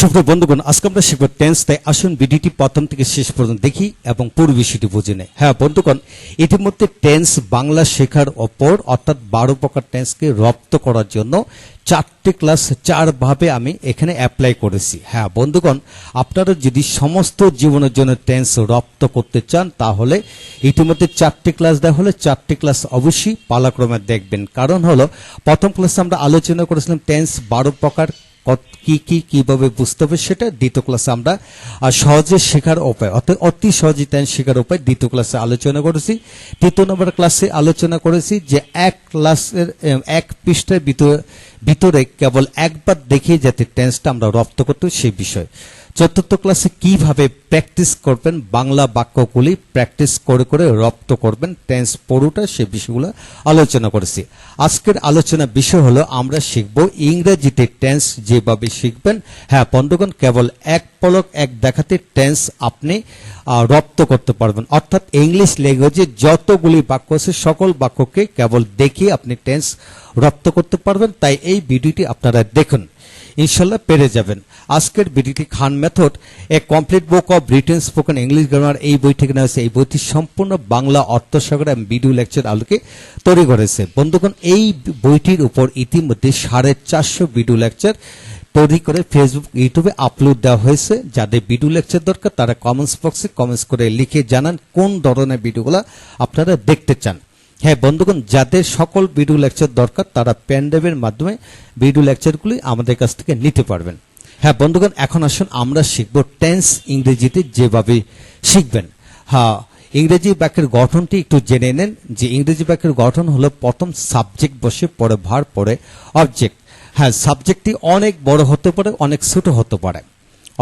সুপ্রিয় বন্ধুগণ, আজকে আমরা শিখব টেন্স তাই আসুন ভিডিওটি প্রথম থেকে শেষ পর্যন্ত দেখি এবং পুরো বিষয়টি বুঝে নেই। হ্যাঁ বন্ধুগণ, ইতিমধ্যে টেন্স বাংলা শেখার ওপর অর্থাৎ বারো প্রকার টেন্সকে রপ্ত করার জন্য চারটি ক্লাস চারভাবে আমি এখানে অ্যাপ্লাই করেছি। হ্যাঁ বন্ধুগণ, আপনারা যদি সমস্ত জীবনের জন্য টেন্স রপ্ত করতে চান, তাহলে ইতিমধ্যে চারটি ক্লাস দেওয়া হলে চারটি ক্লাস অবশ্যই পালাক্রমে দেখবেন। কারণ হলো, প্রথম ক্লাসে আমরা আলোচনা করেছিলাম টেন্স বারো প্রকার কি কি, কীভাবে বুঝতে হবে সেটা দ্বিতীয় ক্লাসে আমরা সহজে শেখার উপায়, অর্থাৎ অতি সহজে তাই শেখার উপায় দ্বিতীয় ক্লাসে আলোচনা করেছি। তৃতীয় নম্বর ক্লাসে আলোচনা করেছি যে এক ক্লাসের এক পৃষ্ঠের ভিতরে ভিতরে কেবল একবার দেখে যাতে টেন্সটা আমরা রপ্ত করতে সেই বিষয়। চতুর্থ ক্লাসে কীভাবে প্র্যাকটিস করবেন? বাংলা বাক্যগুলি প্র্যাকটিস করে করে রপ্ত করবেন। টেন্স পড়ুটা সে বিষয়গুলো আলোচনা করেছি। আজকের আলোচনা বিষয় হলো, আমরা শিখব ইংরেজিতে টেন্স যেভাবে শিখবেন। হ্যাঁ বন্ধুগণ, কেবল এক পলক এক দেখাতে টেন্স আপনি রপ্ত করতে পারবেন। অর্থাৎ ইংলিশ ল্যাঙ্গুয়েজে যতগুলি বাক্য আছে, সকল বাক্যকে কেবল দেখে আপনি টেন্স রপ্ত করতে পারবেন। তাই এই ভিডিওটি আপনারা দেখুন। ইনশাল্লাহ পেরে যাবেন। আজকের ভিডিওটি Khan method a complete book of written spoken English grammar এই বই থেকে নেওয়া হয়েছে এই বইটি সম্পূর্ণ বাংলা অর্থসাগর এবং ভিডিও লেকচার আলোকে তৈরি করেছে। বন্ধুগণ, এই বইটির উপর ইতিমধ্যে সাড়ে চারশো ভিডিও লেকচার তৈরি করে ফেসবুক ইউটিউবে আপলোড দেওয়া হয়েছে। যাদের ভিডিও লেকচার দরকার, তারা কমেন্টস বক্সে কমেন্টস করে লিখে জানান কোন ধরনের ভিডিওগুলো আপনারা দেখতে চান। হ্যাঁ বন্ধুগণ, যাদের সকল ভিডিও লেকচার দরকার, তারা প্যান্ডেবের মাধ্যমে ভিডিও লেকচারগুলি আমাদের কাছ থেকে নিতে পারবেন। হ্যাঁ বন্ধুগণ, এখন আসুন আমরা শিখব টেন্স ইংরেজিতে যেভাবে শিখবেন। হ্যাঁ ইংরেজি বাক্যের গঠনটি একটু জেনে নেন যে ইংরেজি বাক্যের গঠন হলো প্রথম সাবজেক্ট বসে, পরে ভার পরে অবজেক্ট হ্যাঁ সাবজেক্টটি অনেক বড় হতে পারে, অনেক ছোট হতে পারে।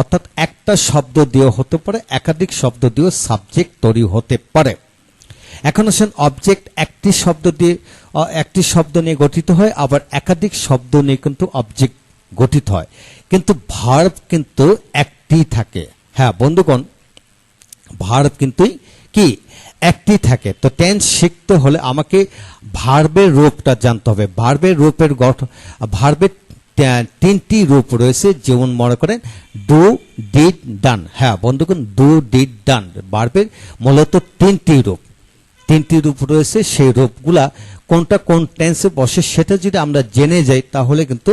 অর্থাৎ একটা শব্দ দিয়েও হতে পারে, একাধিক শব্দ দিয়েও সাবজেক্ট তৈরি হতে পারে। এখন আসেন অবজেক্ট একটি শব্দ দিয়ে একটি শব্দ নিয়ে গঠিত হয়, আবার একাধিক শব্দ নিয়ে কিন্তু অবজেক্ট গঠিত হয়। কিন্তু ভার্ব কিন্তু একটি থাকে। হ্যাঁ বন্ধুগণ ভার্ব কিন্তু কি? একটি থাকে। তো টেন্স শিখতে হলে আমাকে ভার্বের রূপটা জানতে হবে। ভার্বের রূপের গঠন ভার্বের তিনটি রূপ রয়েছে, যেমন মনে করেন ডু ডিড ডান হ্যাঁ বন্ধুগণ ডু ডিড ডান ভার্বের মূলত তিনটি রূপ। তিনটি রূপ রয়েছে, সেই রূপগুলা কোনটা কোন টেন্সে বসে সেটা যদি আমরা জেনে যাই, তাহলে কিন্তু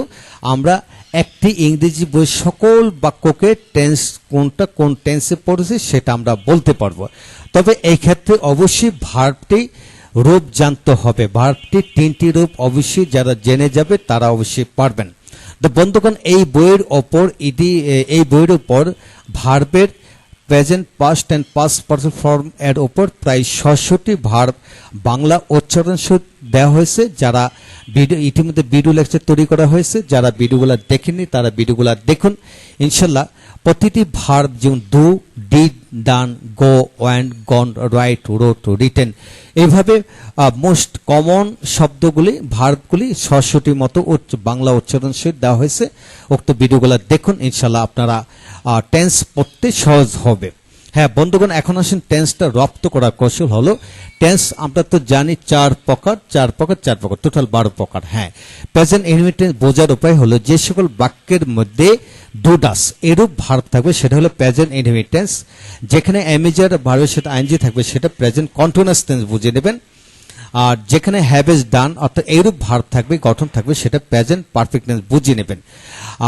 আমরা একটি ইংরেজি বই সকল বাক্যকে টেন্স কোনটা, কোন টেন্সে পড়েছে সেটা আমরা বলতে পারব। তবে এই ক্ষেত্রে অবশ্যই ভার্বটি রূপ জানতে হবে। ভার্বটি তিনটি রূপ অবশ্যই যারা জেনে যাবে তারা অবশ্যই পারবেন। তো বন্ধুগণ, এই বইয়ের ওপর ইডি এই বইয়ের ওপর ভার্বের present past and past percent form এর ওপর প্রায় ছশোটি ভার বাংলা উচ্চারণ দেওয়া হয়েছে, যারা ভিডিও ইতিমধ্যে ভিডিও লেকচার তৈরি করা হয়েছে। যারা ভিডিওগুলো দেখেনি তারা ভিডিওগুলো দেখুন। ইনশাল্লাহ, প্রতিটি ভার যেমন do did done go and gone write wrote written এইভাবে মোস্ট কমন শব্দগুলি ভার্বগুলি ছশোটি মতো উচ্চ- বাংলা উচ্চারণ সহিত দেওয়া হয়েছে। উক্ত ভিডিওগুলো দেখুন ইনশাল্লাহ আপনারা টেন্স পড়তে সহজ হবে। হ্যাঁ বন্ধুগণ, এখন আসেন টেন্সটা রপ্ত করার কৌশল হলো টেন্স আমরা তো জানি চার প্রকার চার প্রকার চার প্রকার টোটাল বারো প্রকার হ্যাঁ। প্রেজেন্ট ইনভিটেন্স বোঝার উপায় হলো যে সকল বাক্যের মধ্যে দুডাস এরূপ ভার্ব থাকবে, সেটা হলো প্রেজেন্ট ইনভিটেন্স যেখানে অ্যামেজার ভার্বের সেটা আইনজি থাকবে, সেটা প্রেজেন্ট কন্টিনিউয়াস টেন্স বুঝে নেবেন। আর যেখানে হ্যাভ ইজ ডান অর্থাৎ এইরূপ ভার্ব থাকবে, গঠন থাকবে, সেটা প্রেজেন্ট পারফেক্টনেস বুঝিয়ে নেবেন।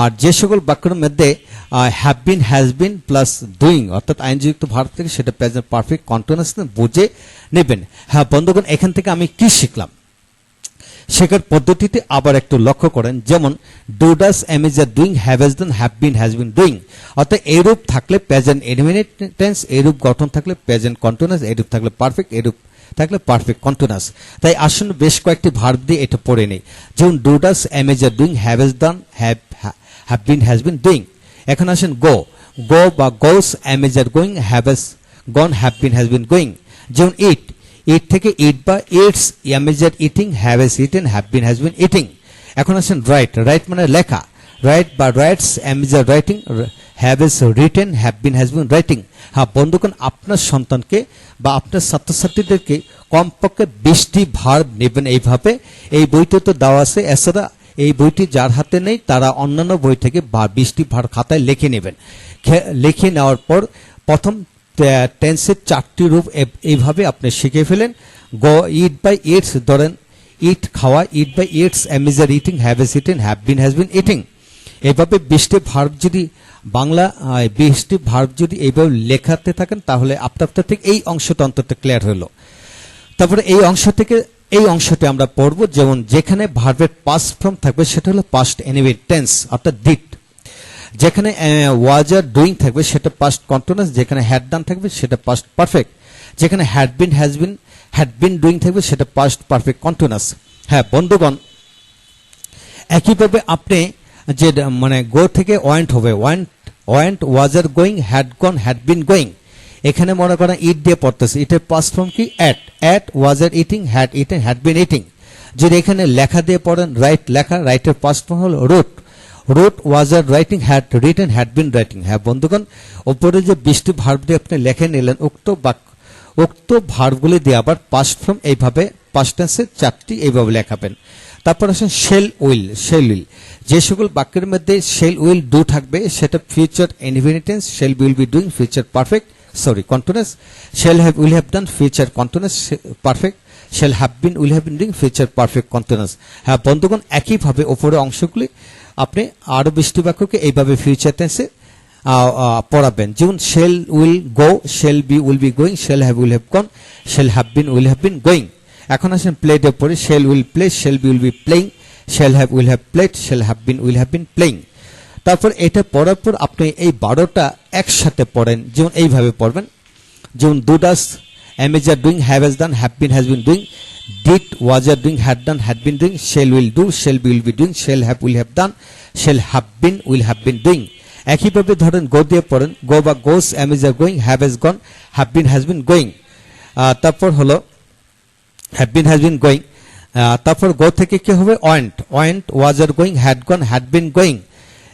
আর যে সকল বাক্যের মধ্যে have been has been plus doing অর্থাৎ আইনযুক্ত ভার্ব থেকে সেটা প্রেজেন্ট পারফেক্ট কন্টিনিউয়াস বুঝে নেবেন। হ্যাঁ বন্ধুগণ, এখান থেকে আমি কি শিখলাম? শেখার পদ্ধতিতে আবার একটু লক্ষ্য করেন। যেমন do does am is doing have has done have been has been doing অর্থাৎ এরূপ থাকলে প্রেজেন্ট এলিমিনেট টেন্স এরূপ গঠন থাকলে প্রেজেন্ট কন্টিনিউয়াস এরূপ থাকলে পারফেক্ট এরূপ থাকলে পারফেক্ট কন্টিনিউয়াস তাই আসুন বেশ কয়েকটি ভার্ব দিয়ে এটা পড়ে নেই। যেমন do does am is doing have has done have been has been doing এখন আসেন গো গো বা goes am is going have has gone have been has been going যেমন ইট ইট থেকে ইট বা eats am is are eating have has eaten have been has been eating এখন আসেন write write মানে লেখা। Write বা writes am is are writing have has written have been has been writing হ্যাঁ বন্ধুগণ, আপনার সন্তানকে বা আপনার ছাত্রছাত্রীদেরকে কমপক্ষে বিশটি ভার নেবেন এইভাবে। এই বইতে তো দেওয়া আছে, এছাড়া এই বইটি যার হাতে নেই, তারা অন্যান্য বই থেকে বা বৃষ্টি ভার খাতায় লিখে নেবেন। লিখে নেওয়ার পর প্রথম টেন্সের চারটি রূপ এইভাবে আপনি শিখে ফেলেন। গ ইট বাই ইটস ধরেন ইট খাওয়া eat by eats am is are eating have has eating have been has been eating এইভাবে বৃষ্টি ভার্ব যদি, বাংলা বৃষ্টি ভার্ব যদি এইভাবে লেখাতে থাকেন, তাহলে আপনা আপনার থেকে এই অংশটা অন্তত ক্লিয়ার হলো। তারপরে এই অংশ থেকে, এই অংশটি আমরা পড়ব, যেমন যেখানে ভার্বের পাস্ট ফর্ম থাকবে, সেটা হলো পাস্ট এনিওয়ে টেন্স অর্থাৎ ডিট যেখানে ওয়াজ আর ডুইং থাকবে, সেটা পাস্ট কন্টিনিউয়াস যেখানে হ্যাড ডান থাকবে, সেটা পাস্ট পারফেক্ট যেখানে had been has been had been doing থাকবে, সেটা পাস্ট পারফেক্ট কন্টিনিউয়াস হ্যাঁ বন্ধুগণ, একইভাবে আপনি যে মানে গো থেকে ওয়েন্ট হবে। Went went was R going had gone had been going এখানে মনে করেন ইট দিয়ে পড়তেছে। ইটের পাস্ট ফর্ম কি? Ate ate was R eating had eating had been eating যদি এখানে লেখা দিয়ে পড়েন রাইট লেখা রাইটের পাস্ট ফর্ম হল wrote wrote was R writing had written had been writing হ্যাঁ বন্ধুগণ, ওপরে যে বৃষ্টি ভার্ব দিয়ে আপনি লেখে নিলেন, উক্ত বাক্য উক্ত ভার্বগুলি দিয়ে আবার পাস্ট ফর্ম এইভাবে পাস্ট চারটি এইভাবে লেখাবেন। তারপর আসেন শেল উইল শেল উইল যে সকল বাক্যের মধ্যে শেল উইল ডু থাকবে, সেটা future indefinite shall will be doing future perfect sorry continuous shall have will have done future continuous perfect shall have been will have been doing future perfect continuous হ্যাঁ বন্ধুগণ, একইভাবে ওপরে অংশগুলি আপনি আরও বৃষ্টি বাক্যকে এইভাবে ফিউচার টেন্সে পড়াবেন। যেমন shall will go shall be will be going shall have will have gone shall have been will have been going এখন আসেন প্লেড এর পরে shall will play shall be will be playing shall have will have played shall have been will have been playing তারপর এটা পড়ার পর আপনি এই বারোটা একসাথে পড়েন। যেমন এইভাবে পড়বেন। যেমন do does am is are doing have has done have been has been doing did was R doing had done had been doing shall will do shall will be doing shall have will have done shall have been will have been doing একইভাবে ধরেন go দিয়ে পড়েন। Go বা goes am is are going have has gone have been has been going তারপর হলো had been has been going তারপর go থেকে কি হবে? Went went was R going had gone had been going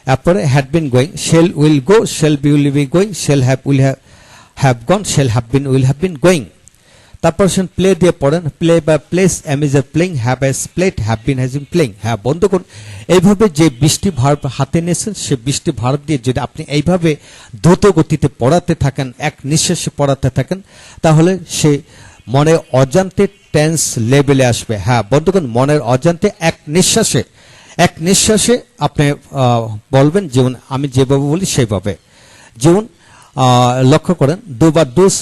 তারপরে had been going shall will go shall be will be going shall have will have gone shall have been will have been going তারপর শুন play দিয়ে পড়েন play বা plays am is are playing have has played have been has been playing হ্যাঁ বন্ধ করুন। এইভাবে যে বৃষ্টি ভার হাতে নিয়েছেন, সে বৃষ্টি ভার দিয়ে যদি আপনি এইভাবে দ্রুত গতিতে পড়াতে থাকেন, এক নিঃশ্বাসে পড়াতে থাকেন, তাহলে সে মনে অজান্তে টেন্স লেভেলে আসবে। হ্যাঁ বন্ধুগণ, মনের অজান্তে এক নিঃশ্বাসে এক নিঃশ্বাসে আপনি বলবেন, যেমন আমি যেভাবে বলি সেইভাবে। যেমন লক্ষ্য করেন, দুবার ডুস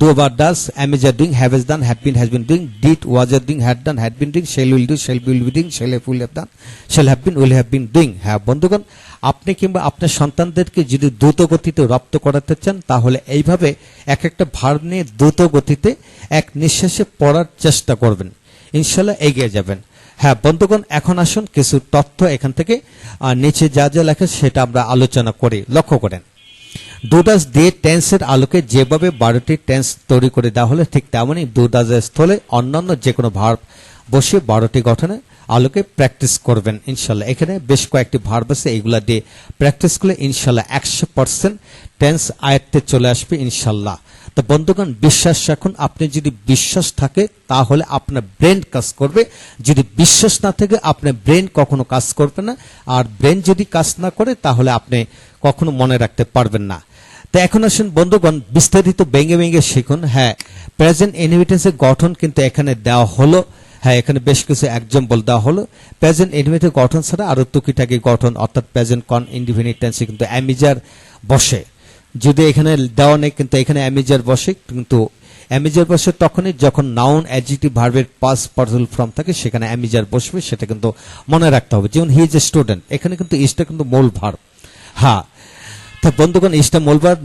দুবার does am is are doing have has done had been has been doing did was R doing had done had been doing shall will do shall will be doing shall have will have done shall have been will have been doing হ্যাঁ বন্ধুগণ আপনি কিংবা আপনার সন্তানদেরকে যদি দ্রুত গতিতে রপ্ত করাতে চান, তাহলে এইভাবে এক একটা ভার নিয়ে দ্রুত গতিতে এক নিঃশ্বাসে পড়ার চেষ্টা করবেন। ইনশাল্লাহ এগিয়ে যাবেন। হ্যাঁ বন্ধুগণ, এখন আসুন, কিছু তথ্য এখান থেকে নিচে যা যা লেখা সেটা আমরা আলোচনা করি। লক্ষ্য করেন। দুদাস দিয়ে টেন্সের আলোকে যেভাবে বারোটি টেন্স তৈরি করে দেওয়া হলে, ঠিক তেমনই দুদাসের স্থলে অন্যান্য যে কোনো ভার্ব বসে বারোটি গঠনে আলোকে প্র্যাকটিস করবেন, ইনশাল্লাহ। এখানে বেশ কয়েকটি ভার্ব আছে, এগুলা দিয়ে প্র্যাকটিস করলে ইনশাল্লাহ একশো পার্সেন্ট টেন্স আয়ত্তে চলে আসবে, ইনশাল্লাহ। তো বন্ধুগণ, বিশ্বাস রাখুন, আপনি যদি বিশ্বাস থাকে, তাহলে আপনার ব্রেন কাজ করবে। যদি বিশ্বাস না থাকে আপনার ব্রেন কখনো কাজ করবে না। আর ব্রেন যদি কাজ না করে, তাহলে আপনি কখনো মনে রাখতে পারবেন না। তো এখন আসুন, বন্ধুগণ, বিস্তারিত ভেঙে ভেঙে শিখুন। হ্যাঁ প্রেজেন্ট ইনভিটেন্সের গঠন কিন্তু এখানে দেওয়া হলো। হ্যাঁ এখানে বেশ কিছু এক্সাম্পল দেওয়া হলো। প্রেজেন্ট ইনভিটের গঠন ছাড়া আরও টুকিটাকি গঠন, অর্থাৎ প্রেজেন্ট কন ইনডিফিনিট টেন্সে কিন্তু অ্যামিজার বসে। যদি এখানে দেওয়া নেই, কিন্তু এখানে অ্যামিজার বসে, কিন্তু অ্যামিজার বসে তখনই যখন নাউন অ্যাডজেক্টিভ ভার্বের পাস পার্সেল ফর্ম থাকে, সেখানে অ্যামিজার বসবে, সেটা কিন্তু মনে রাখতে হবে। যেমন হি ইজ এ স্টুডেন্ট এখানে কিন্তু ইজটা কিন্তু মূল ভার্ব হ্যাঁ তা বন্ধুগণ ইস্টা মোলবার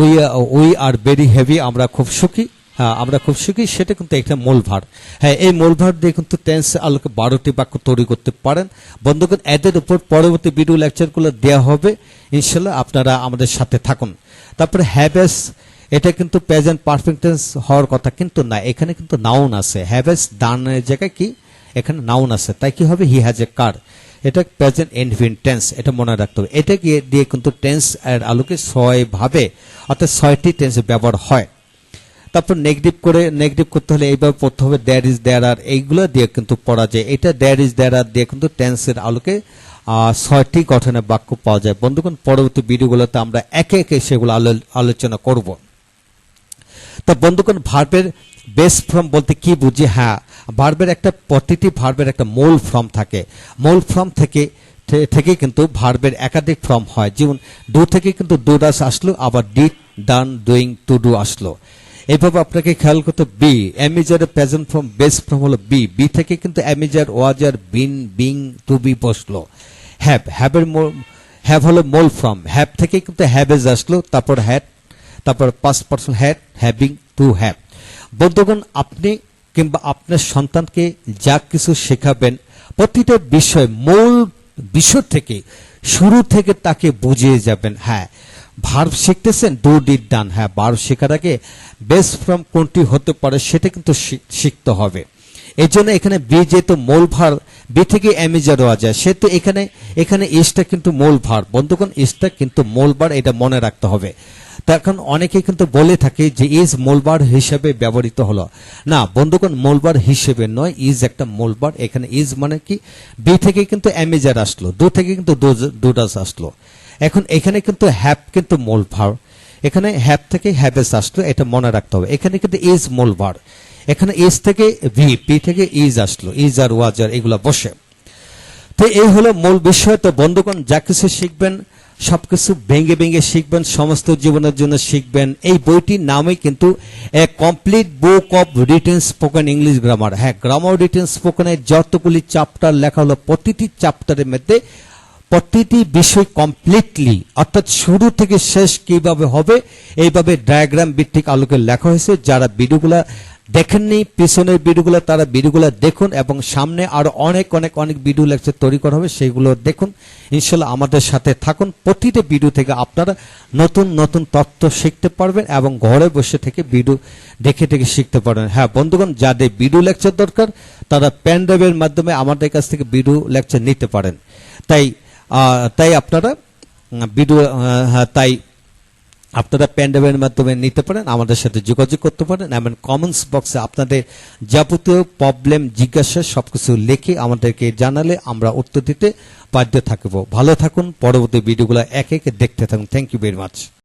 we we are very happy আমরা খুব সুখী হ্যাঁ আমরা খুব সুখী, সেটা কিন্তু একটা মূল ভার হ্যাঁ এই মূল ভার দিয়ে কিন্তু টেন্স আলোকে বারোটি বাক্য তৈরি করতে পারেন। বন্ধুগণ, এদের উপর পরবর্তী ভিডিও লেকচারগুলো দেওয়া হবে। ইনশাল্লাহ আপনারা আমাদের সাথে থাকুন। তারপরে হ্যাভেস এটা কিন্তু প্রেজেন্ট পারফেক্ট টেন্স হওয়ার কথা কিন্তু না, এখানে কিন্তু নাউন আছে। হ্যাভেস দানের জায়গায় কি? এখানে নাউন আছে। তাই কি হবে? হি হ্যাজ এ কার এটা প্রেজেন্ট ইনফিনিট টেন্স এটা মনে রাখতে হবে। এটা গিয়ে দিয়ে কিন্তু টেন্স এর আলোকে ছয় ভাবে, অর্থাৎ ছয়টি টেন্স ব্যবহার হয়। তারপর নেগেটিভ করে নেগেটিভ করতে হলে এইভাবে পড়তে হবে দ্যার ইজ দ্যার আর এইগুলো দিয়ে কিন্তু পড়া যায়। এটা দ্যার ইজ দ্যার আর দিয়ে কিন্তু টেন্সের আলোকে ছয়টি গঠনের বাক্য পাওয়া যায়। বন্ধুগণ, পরবর্তী ভিডিওগুলোতে আমরা একে একে সেগুলো আলো- আলোচনা করব। তা বন্ধুগণ ভার্বের বেস ফর্ম বলতে কি বুঝি? হ্যাঁ ভার্বের একটা প্রতিটি ভার্বের একটা মূল ফর্ম থাকে। মূল ফর্ম থেকে থেকে কিন্তু ভার্বের একাধিক ফর্ম হয়। যেমন ডু থেকে কিন্তু ডু ডাস আসলো, আবার did done doing to do আসলো। এভাবে আপনাকে খেয়াল করতে বি অ্যামিজারের প্রেজেন্ট ফর্ম, বেস ফর্ম হলো বি। বি থেকে কিন্তু am is are was were been, being to be বসল। হ্যাভ হ্যাভের হ্যাভ হলো মূল ফর্ম। হ্যাভ থেকে কিন্তু হ্যাভেজ আসলো, তারপর হ্যাড তারপর পাঁচ পার্সেন্ট হ্যাড হ্যাভিং টু হ্যাভ বন্ধুগণ, আপনি কিংবা আপনার সন্তানকে যা কিছু শেখাবেন, প্রতিটা বিষয় মূল বিষয় থেকে, শুরু থেকে তাকে বুঝিয়ে যাবেন। হ্যাঁ ভার্ব শিখতেছেন, ডু ডিড ডান। হ্যাঁ ভার্ব শেখার আগে বেস্ট ফ্রম কোনটি হতে পারে সেটা কিন্তু শিখতে হবে। এই জন্য এখানে বি যেহেতু মূল ভার, বি থেকে অ্যামিজা দেওয়া যায়, সেহেতু এখানে এখানে ইসটা কিন্তু মূল ভার। বন্ধুগণ, ইসটা কিন্তু মূল ভার, এটা মনে রাখতে হবে। তো এখন অনেকে কিন্তু বলে থাকে যে ইজ মূলবার হিসেবে ব্যবহৃত হলো। না, বন্ধুগণ, মূলবার হিসেবে নয় ইজ একটা মূলবার। এখানে ইজ মানে কি? বি থেকে কিন্তু অ্যামিজার আসলো, দু থেকে কিন্তু দুডাস আসলো। এখন এখানে কিন্তু হ্যাপ কিন্তু মূল ভার এখানে হ্যাপ থেকে হ্যাভেস আসলো, এটা মনে রাখতে হবে। এখানে কিন্তু ইজ মূল ভার এখানে ইজ থেকে ভি পি থেকে ইজ আসলো ইজ আর ওয়াজার এগুলো বসে। তো এই হলো মূল বিষয়। তো বন্ধুগণ, যা কিছু শিখবেন সবকিছু ভেঙে ভেঙে শিখবেন, সমস্ত জীবনের জন্য শিখবেন। এই বইটির নামই কিন্তু a complete book of written spoken English grammar হ্যাঁ গ্রামার রিটেন স্পোকেনের যতগুলি চ্যাপ্টার লেখা হলো, প্রতিটি চ্যাপ্টারের মধ্যে প্রতিটি বিষয় কমপ্লিটলি অর্থাৎ শুরু থেকে শেষ কীভাবে হবে, এইভাবে ডায়াগ্রাম ভিত্তিক আলোকে লেখা হয়েছে। যারা ভিডিওগুলা দেখেননি পিছনের ভিডিওগুলো তারা ভিডিওগুলো দেখুন এবং সামনে আরও অনেক অনেক অনেক ভিডিও লেকচার তৈরি করা হবে সেগুলো দেখুন। ইনশাল্লাহ আমাদের সাথে থাকুন। প্রতিটি ভিডিও থেকে আপনারা নতুন নতুন তথ্য শিখতে পারবেন এবং ঘরে বসে থেকে ভিডিও দেখে দেখে শিখতে পারবেন। হ্যাঁ বন্ধুগণ যাদের ভিডিও লেকচার দরকার তারা প্যান ড্রাইভের মাধ্যমে আমাদের কাছ থেকে ভিডিও লেকচার নিতে পারেন। তাই তাই আপনারা ভিডিও হ্যাঁ, তাই আপনারা প্যান্ডেমের মাধ্যমে নিতে পারেন, আমাদের সাথে যোগাযোগ করতে পারেন, এবং কমেন্টস বক্সে আপনাদের যাবতীয় প্রবলেম জিজ্ঞাসা সবকিছু লিখে আমাদেরকে জানালে আমরা উত্তর দিতে বাধ্য থাকব। ভালো থাকুন, পরবর্তী ভিডিওগুলো এক এক দেখতে থাকুন। Thank you very much